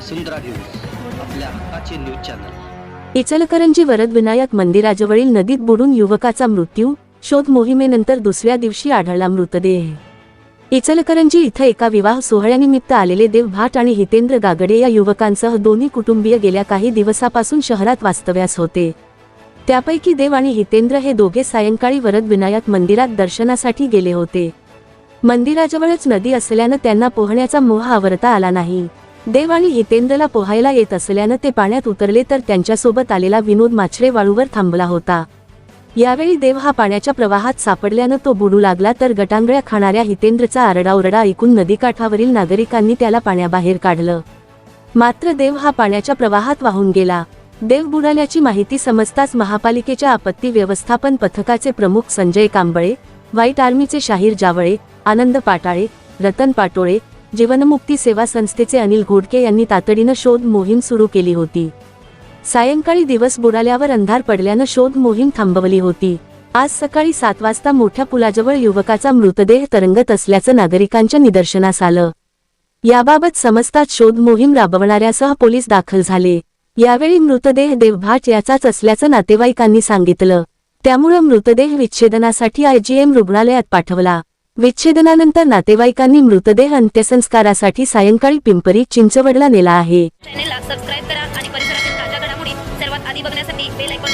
वसुंधरा news आपल्या हक्काचे news channel. Ichalkaranji Varadvinayak मंदिराजवळील नदीत बुडून युवकाचा मृत्यू शोध मोहिमेनंतर दुसऱ्या दिवशी आढळला मृतदेह. इचलकरंजी इथं एका विवाह सोहळ्यानिमित्त आलेले देव भाट आणि हितेंद्र गागडे या युवकांसह दोन्ही कुटुंबीय गेल्या काही दिवसापासून शहरात वास्तव्यास होते. त्यापैकी देव आणि हितेंद्र हे दोघे सायंकाळी वरदविनायक मंदिरात दर्शनासाठी गेले होते. मंदिराजवळच नदी असल्यानं त्यांना पोहण्याचा मोह आवरता आला नाही. देव आणि हितेंद्रला पोहायला येत असल्यानं ते पाण्यात उतरले तर त्यांच्यासोबत आलेला विनोद माछरे वाळूवर थांबला होता. यावेळी देव हा पाण्याच्या प्रवाहात सापडल्यानं तो बुडू लागला तर गटांगळ्या खाणाऱ्या हितेंद्रचा आरडाओरडा ऐकून नदीकाठावरील नागरिकांनी त्याला पाण्याबाहेर काढलं. मात्र देव हा पाण्याच्या प्रवाहात वाहून गेला. देव बुडाल्याची माहिती समजताच महापालिकेच्या आपत्ती व्यवस्थापन पथकाचे प्रमुख संजय कांबळे व्हाईट आर्मीचे शाहीर जावळे आनंद पाटाळे रतन पाटोळे जीवनमुक्ती सेवा संस्थेचे अनिल घोडके यांनी तातडीनं शोध मोहीम सुरू केली होती. सायंकाळी दिवस बुडाल्यावर अंधार पडल्यानं शोध मोहीम थांबवली होती. आज सकाळी सात वाजता मोठ्या पुलाजवळ युवकाचा मृतदेह तरंगत असल्याचं नागरिकांच्या निदर्शनास आलं. याबाबत समजताच शोध मोहीम राबवणाऱ्यासह पोलीस दाखल झाले. यावेळी मृतदेह देवभाट याचाच असल्याचं नातेवाईकांनी सांगितलं. त्यामुळं मृतदेह विच्छेदनासाठी आयजीएम रुग्णालयात पाठवला. विच्छेदनानंतर नातेवाईकांनी मृतदेह अंत्यसंस्कारासाठी सायंकाळी पिंपरी चिंचवडला नेला आहे. चॅनेलला सबस्क्राईब करा आणि परिसरातील ताज्या घडामोडी सर्वात आधी बघण्यासाठी बेल ऐकून